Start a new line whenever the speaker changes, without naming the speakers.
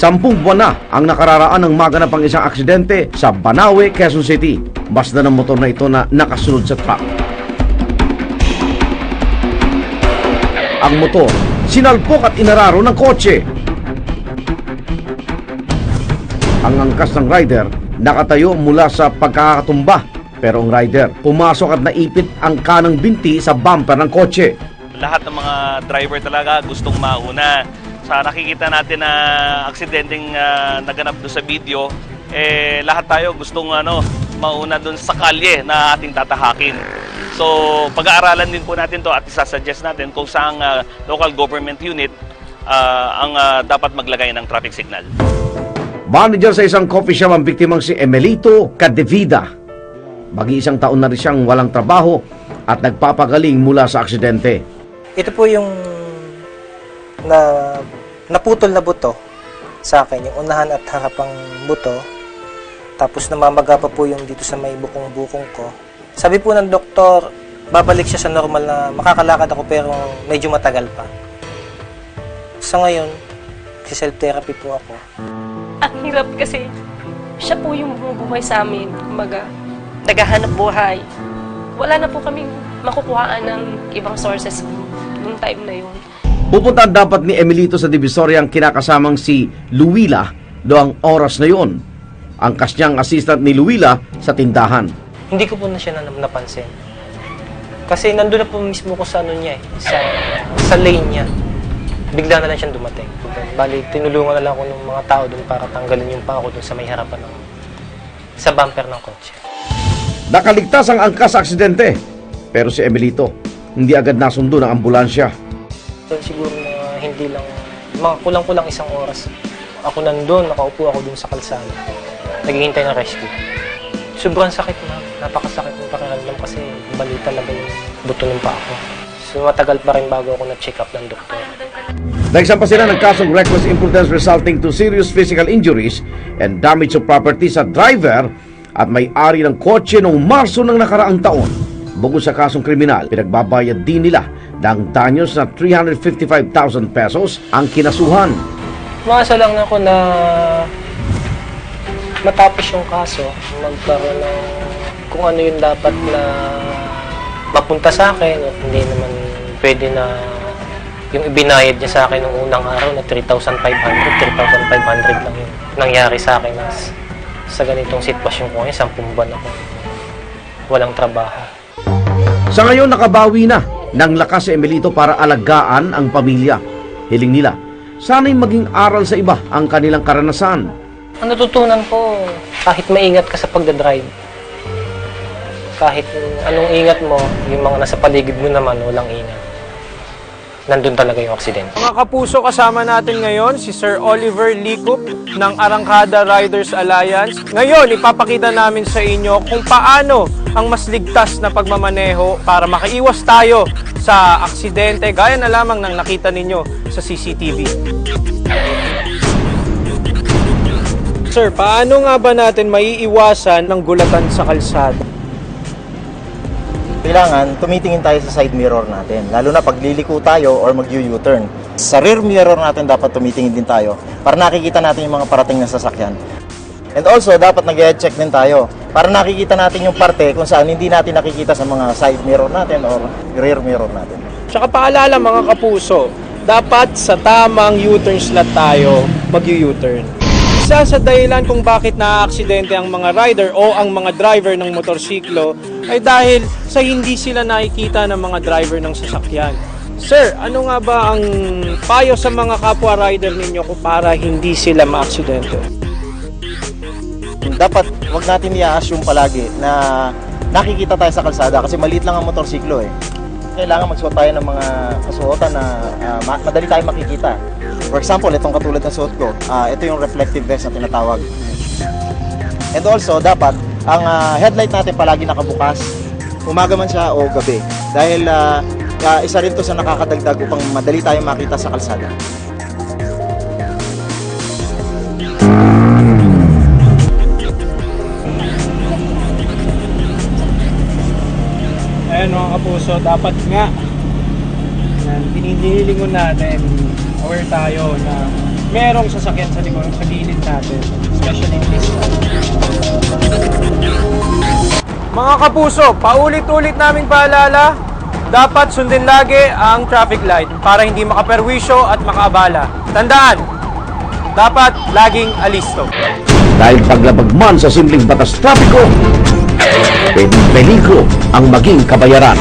Sampung buwan na ang nakararaan ng maganap ang isang aksidente sa Banawe, Quezon City. Basta ng motor na ito na nakasunod sa truck. Ang motor, sinalpok at inararo ng kotse. Ang angkas ng rider nakatayo mula sa pagkakatumba. Pero ang rider pumasok at naipit ang kanang binti sa bumper ng kotse.
lahat ng mga driver talaga gustong mauna. Sa nakikita natin na aksidenteng ah, naganap doon sa video, eh, lahat tayo gustong ano, mauna doon sa kalye na ating tatahakin. So, pag-aaralan din po natin to at isasuggest natin kung saan ah, local government unit ah, ang ah, dapat maglagay ng traffic signal.
Manager sa isang coffee shop ang biktimang si Emelito Cadevida. Mag-iisang taon na rin siyang walang trabaho at nagpapagaling mula sa aksidente.
Ito po yung na naputol na buto sa akin, yung unahan at harapang buto. Tapos namamaga pa po yung dito sa may bukong-bukong ko. Sabi po ng doktor, babalik siya sa normal na makakalakad ako pero medyo matagal pa. Sa ngayon, si self-therapy po ako.
Ang hirap kasi siya po yung bumubuhay sa amin. Kumbaga, naghahanap buhay. Wala na po kaming makukuhaan ng ibang sources nung time na yun.
Pupunta dapat ni Emelito sa Divisoria ang kinakasamang si Luwila do ang oras na yon. Ang kasyang assistant ni Luwila sa tindahan.
Hindi ko po na siya na napansin. Kasi nandun na po mismo ko sa ano niya eh, sa, sa lane niya. Bigla na lang siyang dumating. Bali, tinulungan na lang ako ng mga tao doon para tanggalin yung paa ko doon sa may harapan ng sa bumper ng kotse.
Nakaligtas ang angkas sa aksidente. Pero si Emelito, hindi agad nasundo ng ambulansya.
So, siguro mga hindi lang, mga kulang-kulang isang oras. Ako nandun, nakaupo ako dun sa kalsada. Naghihintay ng rescue. Sobrang sakit na. Napakasakit ng pakiramdam kasi bali talaga yung buto ng paa ko. So matagal pa rin bago ako na-check up ng doktor.
Nagsampa sila ng kasong reckless imprudence resulting to serious physical injuries and damage of property sa driver at may-ari ng kotse noong Marso ng nakaraang taon. Bukod sa kasong kriminal, pinagbabayad din nila ng danyos na 355,000 pesos ang kinasuhan.
Umasa lang ako na matapos yung kaso, magkaroon ng kung ano yung dapat na mapunta sa akin at hindi naman pwede na yung ibinayad niya sa akin nung unang araw na 3,500, 3,500 lang yung nangyari sa akin na sa ganitong sitwasyon ko ngayon, 10 buwan ako walang trabaho.
Sa ngayon, nakabawi na ng lakas si Emelito para alagaan ang pamilya. Hiling nila, sana'y maging aral sa iba ang kanilang karanasan.
Ang natutunan ko, kahit maingat ka sa pagdadrive, kahit anong ingat mo, yung mga nasa paligid mo naman, walang ingat. Nandun talaga yung aksidente.
Mga kapuso, kasama natin ngayon si Sir Oliver Likup ng Arangkada Riders Alliance. Ngayon, ipapakita namin sa inyo kung paano ang mas ligtas na pagmamaneho para makaiwas tayo sa aksidente gaya na lamang ng nakita ninyo sa CCTV. Sir, paano nga ba natin maiiwasan ng gulatan sa kalsada?
Kailangan tumitingin tayo sa side mirror natin. Lalo na pag liliko tayo or mag-U-turn. Sa rear mirror natin dapat tumitingin din tayo para nakikita natin yung mga parating na sasakyan. And also, dapat nag-check din tayo para nakikita natin yung parte kung saan hindi natin nakikita sa mga side mirror natin or rear mirror natin.
Tsaka paalala mga kapuso, dapat sa tamang U-turn slot tayo mag-U-turn. Isa sa dahilan kung bakit naaaksidente ang mga rider o ang mga driver ng motorsiklo ay dahil sa hindi sila nakikita ng mga driver ng sasakyan. Sir, ano nga ba ang payo sa mga kapwa rider ninyo para hindi sila maaksidente?
Dapat wag natin i-assume palagi na nakikita tayo sa kalsada kasi maliit lang ang motorsiklo eh. Kailangan magsuot tayo ng mga kasuotan na ma- madali tayo makikita. For example, itong katulad ng suot ko, ah, ito yung reflective vest na tinatawag. And also, dapat ang ah, headlight natin palagi nakabukas. Umaga man siya o gabi. Dahil ah, ah, isa rin to sa nakakadagdag upang madali tayo makita sa kalsada.
Kapuso, dapat nga na dininilingon natin, aware tayo na merong sasakyan sa likod sa gilid natin, especially this. Mga kapuso, paulit-ulit naming paalala, dapat sundin lagi ang traffic light para hindi makaperwisyo at makaabala. Tandaan, dapat laging alisto.
Dahil paglabag man sa simpleng batas trapiko, pwedeng peligro ang maging kabayaran.